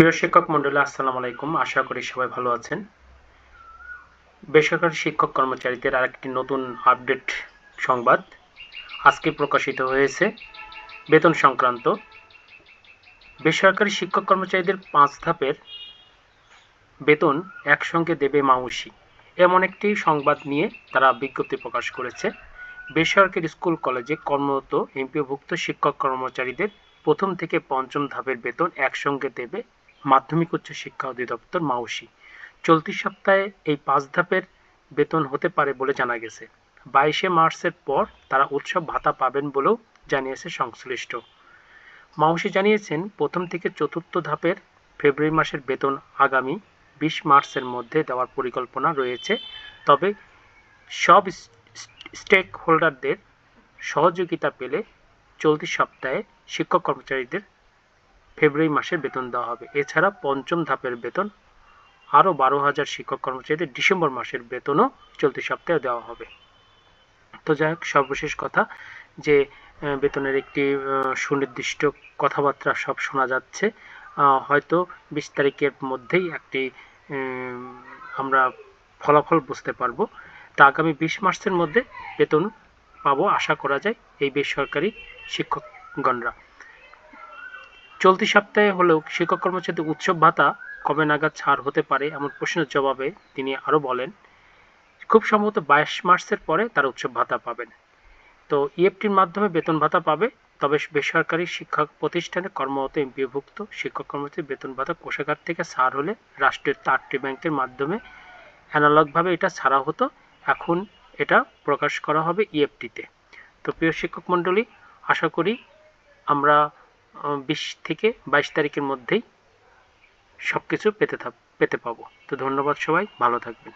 প্রিয় শিক্ষক মন্ডলী, আসসালামু আলাইকুম। আশা করি সবাই ভালো আছেন। বেসরকারি শিক্ষক কর্মচারীদের আরেকটি নতুন আপডেট সংবাদ আজকে প্রকাশিত হয়েছে। বেতন সংক্রান্ত। বেসরকারি শিক্ষক কর্মচারীদের পাঁচ ধাপের বেতন একসঙ্গে দেবে মাউসি। এমন একটি সংবাদ নিয়ে তারা বিজ্ঞপ্তি প্রকাশ করেছে। বেসরকারি স্কুল, কলেজে কর্মরত এমপিওভুক্ত শিক্ষক কর্মচারীদের প্রথম থেকে পঞ্চম ধাপের বেতন একসঙ্গে দেবে মাধ্যমিক উচ্চ শিক্ষা অধিদপ্তর মাউসি। চলতি সপ্তাহে এই পাঁচ ধাপের বেতন হতে পারে বলে জানা গেছে। বাইশে মার্চের পর তারা উৎসব ভাতা পাবেন বলেও জানিয়েছে সংশ্লিষ্ট। মাউসি জানিয়েছেন, প্রথম থেকে চতুর্থ ধাপের ফেব্রুয়ারি মাসের বেতন আগামী বিশ মার্চের মধ্যে দেওয়ার পরিকল্পনা রয়েছে। তবে সব স্টেক হোল্ডারদের সহযোগিতা পেলে চলতি সপ্তাহে শিক্ষক কর্মচারীদের ফেব্রুয়ারি মাসের বেতন দেওয়া হবে। এছাড়া পঞ্চম ধাপের বেতন, আরও বারো হাজার শিক্ষক কর্মচারীদের ডিসেম্বর মাসের বেতনও চলতি সপ্তাহে দেওয়া হবে। তো যাই হোক, সর্বশেষ কথা যে বেতনের একটি সুনির্দিষ্ট কথাবার্তা সব শোনা যাচ্ছে। হয়তো বিশ তারিখের মধ্যেই একটি আমরা ফলাফল বুঝতে পারব। তা আগামী বিশ মার্চের মধ্যে বেতন পাবো আশা করা যায় এই বেসরকারি শিক্ষকগণরা। চলতি সপ্তাহে হলেও শিক্ষক কর্মচারীদের উৎসব ভাতা কবে নাগাদ ছাড় হতে পারে এমন প্রশ্নের জবাবে তিনি আরও বলেন, খুব সম্ভবত বাইশ মার্চের পরে তারা উৎসব ভাতা পাবেন। তো ইএফটির মাধ্যমে বেতন ভাতা পাবে, তবে বেসরকারি শিক্ষা প্রতিষ্ঠানে কর্মরত এমপিভুক্ত শিক্ষক কর্মচারী বেতন ভাতা কোষাগার থেকে ছাড় হলে রাষ্ট্রের চারটি ব্যাংকের মাধ্যমে অ্যানালগভাবে এটা ছাড়া হতো। এখন এটা প্রকাশ করা হবে ইএফটিতে। তো প্রিয় শিক্ষক মণ্ডলী, আশা করি আমরা বিশ থেকে বাইশ তারিখের মধ্যেই সব কিছু পেতে থাক পেতে পাবো। তো ধন্যবাদ সবাই, ভালো থাকবেন।